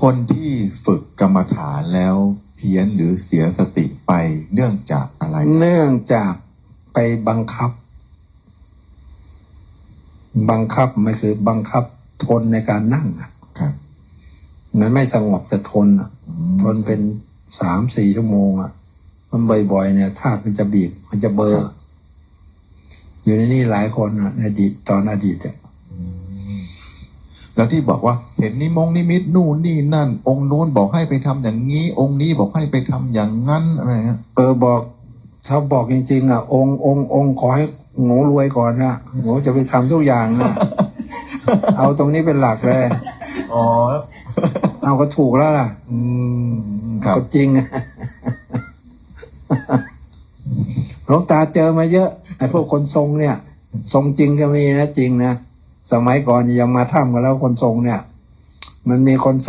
คนที่ฝึกกรรมฐานแล้วเพี้ยนหรือเสียสติไปเนื่องจากอะไร เนื่องจากไปบังคับ บังคับมันคือบังคับทนในการนั่งอะครับมันไม่สงบจะทนอะอืมทนเป็นสามสี่ชั่วโมงอะ มันบ่อยๆเนี่ยธาตุมันจะบีบมันจะเบลอร์อยู่ในนี่หลายคนอะในอดีตตอนอดีตอะ แล้วที่บอกว่าเห็นนิมงนิมิตนู่นนี่นั่น องค์นู้นบอกให้ไปทำอย่างนี้ องค์นี้บอกให้ไปทำอย่างนั้นอะไรเงี้ยเออบอกถ้าบอกจริง ๆ อะ องค์องค์องค์ขอให้หนูรวยก่อนนะหนูจะไปทำทุกอย่างนะเอาตรงนี้เป็นหลักเลยอ๋อเอาก็ถูกแล้วล่ะ อืมครับก็จริงหลวงตาเจอมาเยอะไอ้พวกคนทรงเนี่ย ทรงจริงก็มีนะจริงนะ สมัยก่อนยังมาถ้ำกันแล้วคนทรงเนี่ย มันมีคนทรง